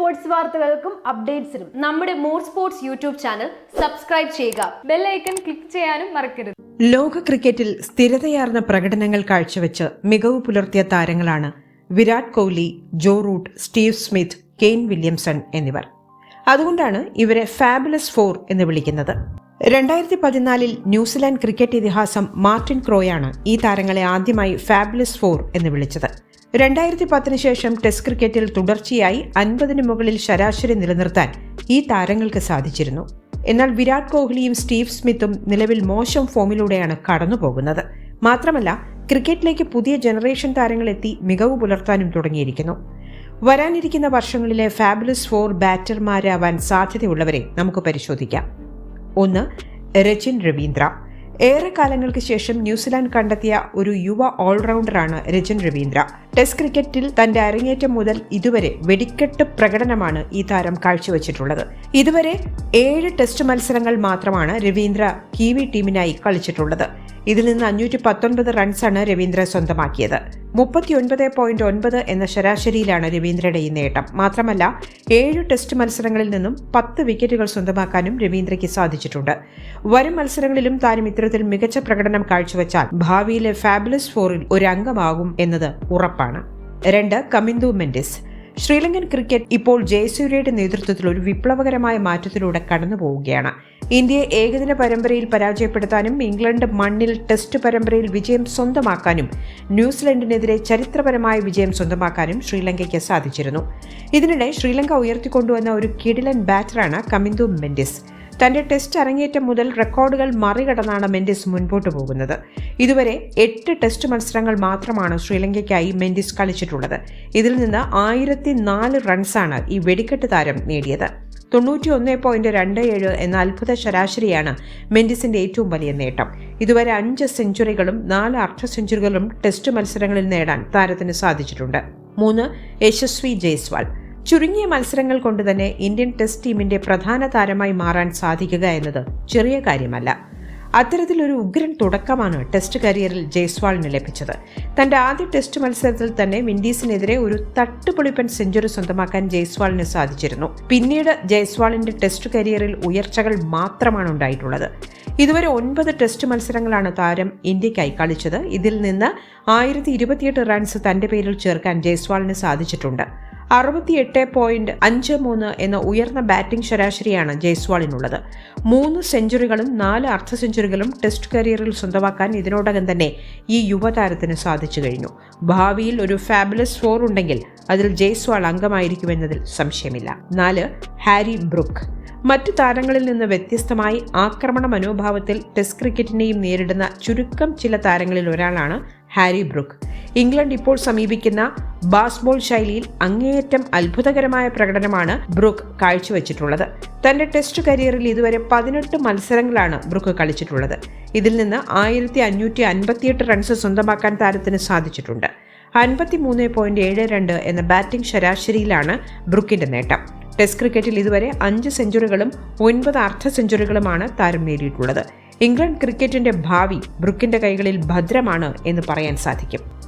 Sports വാർത്തകൾക്കും അപ്ഡേറ്റ്സിനും നമ്മുടെ more sports YouTube channel subscribe ചെയ്യുക. ബെല്ലൈക്കൺ ക്ലിക്ക് ചെയ്യാനും മറക്കരുത്. ലോക ക്രിക്കറ്റിൽ സ്ഥിരതയാർന്ന പ്രകടനങ്ങൾ കാഴ്ചവെച്ച് മികവ് പുലർത്തിയ താരങ്ങളാണ് Virat Kohli Joe Root Steve Smith Kane Williamson എന്നിവർ. അതുകൊണ്ടാണ് ഇവരെ ഫാബുലസ് ഫോർ എന്ന് വിളിക്കുന്നത്. രണ്ടായിരത്തി പതിനാലിൽ ന്യൂസിലാൻഡ് ക്രിക്കറ്റ് ഇതിഹാസം മാർട്ടിൻ ക്രോയാണ് ഈ താരങ്ങളെ ആദ്യമായി ഫാബുലസ് ഫോർ എന്ന് വിളിച്ചത്. രണ്ടായിരത്തി പത്തിന് ശേഷം ടെസ്റ്റ് ക്രിക്കറ്റിൽ തുടർച്ചയായി അൻപതിന് മുകളിൽ ശരാശരി നിലനിർത്താൻ ഈ താരങ്ങൾക്ക് സാധിച്ചിരുന്നു. എന്നാൽ വിരാട് കോഹ്ലിയും സ്റ്റീവ് സ്മിത്തും നിലവിൽ മോശം ഫോമിലൂടെയാണ് കടന്നുപോകുന്നത്. മാത്രമല്ല ക്രിക്കറ്റിലേക്ക് പുതിയ ജനറേഷൻ താരങ്ങളെത്തി മികവ് പുലർത്താനും തുടങ്ങിയിരിക്കുന്നു. വരാനിരിക്കുന്ന വർഷങ്ങളിലെ ഫാബുലസ് ഫോർ ബാറ്റർമാരാവാൻ സാധ്യതയുള്ളവരെ നമുക്ക് പരിശോധിക്കാം. ഒന്ന് രചിൻ രവീന്ദ്ര. ഏറെ കാലങ്ങൾക്ക് ശേഷം ന്യൂസിലാൻഡ് കണ്ടെത്തിയ ഒരു യുവ ഓൾറൗണ്ടറാണ് രജൻ രവീന്ദ്ര. ടെസ്റ്റ് ക്രിക്കറ്റിൽ തന്റെ അരങ്ങേറ്റം മുതൽ ഇതുവരെ വെടിക്കെട്ട് പ്രകടനമാണ് ഈ താരം കാഴ്ചവെച്ചിട്ടുള്ളത്. ഇതുവരെ ഏഴ് ടെസ്റ്റ് മത്സരങ്ങൾ മാത്രമാണ് രവീന്ദ്ര കിവി ടീമിനായി കളിച്ചിട്ടുള്ളത്. ഇതിൽ നിന്ന് അഞ്ഞൂറ്റി പത്തൊൻപത് റൺസാണ് രവീന്ദ്ര സ്വന്തമാക്കിയത്. മുപ്പത്തിയൊൻപത് പോയിന്റ് ഒൻപത് എന്ന ശരാശരിയിലാണ് രവീന്ദ്രയുടെ ഈ നേട്ടം. മാത്രമല്ല ഏഴ് ടെസ്റ്റ് മത്സരങ്ങളിൽ നിന്നും പത്ത് വിക്കറ്റുകൾ സ്വന്തമാക്കാനും രവീന്ദ്രയ്ക്ക് സാധിച്ചിട്ടുണ്ട്. വരും മത്സരങ്ങളിലും താനും ഇത്തരത്തിൽ മികച്ച പ്രകടനം കാഴ്ചവെച്ചാൽ ഭാവിയിലെ ഫാബുലസ് ഫോറിൽ ഒരു അംഗമാകും എന്നത് ഉറപ്പാണ്. രണ്ട് കമിന്ദു മെൻഡിസ്. ശ്രീലങ്കൻ ക്രിക്കറ്റ് ഇപ്പോൾ ജയസൂര്യയുടെ നേതൃത്വത്തിൽ ഒരു വിപ്ലവകരമായ മാറ്റത്തിലൂടെ കടന്നു പോവുകയാണ് ഇന്ത്യയെ ഏകദിന പരമ്പരയിൽ പരാജയപ്പെടുത്താനും ഇംഗ്ലണ്ട് മണ്ണിൽ ടെസ്റ്റ് പരമ്പരയിൽ വിജയം സ്വന്തമാക്കാനും ന്യൂസിലൻഡിനെതിരെ ചരിത്രപരമായ വിജയം സ്വന്തമാക്കാനും ശ്രീലങ്കയ്ക്ക് സാധിച്ചിരുന്നു. ഇതിനിടെ ശ്രീലങ്ക ഉയർത്തിക്കൊണ്ടുവന്ന ഒരു കിടിലൻ ബാറ്ററാണ് കമിന്ദു മെൻഡിസ്. തന്റെ ടെസ്റ്റ് അരങ്ങേറ്റം മുതൽ റെക്കോർഡുകൾ മറികടന്നാണ് മെൻഡിസ് മുൻപോട്ട് പോകുന്നത്. ഇതുവരെ എട്ട് ടെസ്റ്റ് മത്സരങ്ങൾ മാത്രമാണ് ശ്രീലങ്കയ്ക്കായി മെൻഡിസ് കളിച്ചിട്ടുള്ളത്. ഇതിൽ നിന്ന് ആയിരത്തി നാല് റൺസാണ് ഈ വെടിക്കെട്ട് താരം നേടിയത്. തൊണ്ണൂറ്റി ഒന്ന് പോയിന്റ് രണ്ട് ഏഴ് എന്ന അത്ഭുത ശരാശരിയാണ് മെൻഡിസിന്റെ ഏറ്റവും വലിയ നേട്ടം. ഇതുവരെ അഞ്ച് സെഞ്ചുറികളും നാല് അർദ്ധ സെഞ്ചുറികളും ടെസ്റ്റ് മത്സരങ്ങളിൽ നേടാൻ താരത്തിന് സാധിച്ചിട്ടുണ്ട്. മൂന്ന് യശസ്വി ജയ്സ്വാൾ. ചുരുങ്ങിയ മത്സരങ്ങൾ കൊണ്ട് തന്നെ ഇന്ത്യൻ ടെസ്റ്റ് ടീമിന്റെ പ്രധാന താരമായി മാറാൻ സാധിക്കുക എന്നത് ചെറിയ കാര്യമല്ല. അത്തരത്തിലൊരു ഉഗ്രൻ തുടക്കമാണ് ടെസ്റ്റ് കരിയറിൽ ജയ്സ്വാളിന് ലഭിച്ചത്. തന്റെ ആദ്യ ടെസ്റ്റ് മത്സരത്തിൽ തന്നെ വിൻഡീസിനെതിരെ ഒരു തട്ടുപൊളിപ്പൻ സെഞ്ചുറി സ്വന്തമാക്കാൻ ജയ്സ്വാളിന് സാധിച്ചിരുന്നു. പിന്നീട് ജയ്സ്വാളിന്റെ ടെസ്റ്റ് കരിയറിൽ ഉയർച്ചകൾ മാത്രമാണ് ഉണ്ടായിട്ടുള്ളത്. ഇതുവരെ ഒൻപത് ടെസ്റ്റ് മത്സരങ്ങളാണ് താരം ഇന്ത്യക്കായി കളിച്ചത്. ഇതിൽ നിന്ന് ആയിരത്തി ഇരുപത്തിയെട്ട് റൺസ് തന്റെ പേരിൽ ചേർക്കാൻ ജയ്സ്വാളിന് സാധിച്ചിട്ടുണ്ട്. അറുപത്തിയെട്ട് പോയിന്റ് അഞ്ച് മൂന്ന് എന്ന ഉയർന്ന ബാറ്റിംഗ് ശരാശരിയാണ് ജയ്സ്വാളിനുള്ളത്. മൂന്ന് സെഞ്ചുറികളും നാല് അർദ്ധ സെഞ്ചുറികളും ടെസ്റ്റ് കരിയറിൽ സ്വന്തമാക്കാൻ ഇതിനോടകം തന്നെ ഈ യുവതാരത്തിന് സാധിച്ചു കഴിഞ്ഞു. ഭാവിയിൽ ഒരു ഫാബുലസ് ഫോർ ഉണ്ടെങ്കിൽ അതിൽ ജയ്സ്വാൾ അംഗമായിരിക്കുമെന്നതിൽ സംശയമില്ല. നാല് ഹാരി ബ്രുക്ക്. മറ്റു താരങ്ങളിൽ നിന്ന് വ്യത്യസ്തമായി ആക്രമണ മനോഭാവത്തിൽ ടെസ്റ്റ് ക്രിക്കറ്റിനെയും നേരിടുന്ന ചുരുക്കം ചില താരങ്ങളിൽ ഒരാളാണ് ഹാരി ബ്രുക്ക്. ഇംഗ്ലണ്ട് ഇപ്പോൾ സമീപിക്കുന്ന ബാസ്ബോൾ ശൈലിയിൽ അങ്ങേയറ്റം അത്ഭുതകരമായ പ്രകടനമാണ് ബ്രൂക്ക് കാഴ്ചവെച്ചിട്ടുള്ളത്. തന്റെ ടെസ്റ്റ് കരിയറിൽ ഇതുവരെ പതിനെട്ട് മത്സരങ്ങളാണ് ബ്രൂക്ക് കളിച്ചിട്ടുള്ളത്. ഇതിൽ നിന്ന് ആയിരത്തി അഞ്ഞൂറ്റി അൻപത്തിയെട്ട് റൺസ് സ്വന്തമാക്കാൻ താരത്തിന് സാധിച്ചിട്ടുണ്ട്. അൻപത്തി മൂന്ന് പോയിന്റ് ഏഴ് രണ്ട് എന്ന ബാറ്റിംഗ് ശരാശരിയിലാണ് ബ്രൂക്കിന്റെ നേട്ടം. ടെസ്റ്റ് ക്രിക്കറ്റിൽ ഇതുവരെ അഞ്ച് സെഞ്ചുറികളും ഒൻപത് അർദ്ധ സെഞ്ചുറികളുമാണ് താരം നേടിയിട്ടുള്ളത്. ഇംഗ്ലണ്ട് ക്രിക്കറ്റിന്റെ ഭാവി ബ്രുക്കിന്റെ കൈകളിൽ ഭദ്രമാണ് എന്ന് പറയാൻ സാധിക്കും.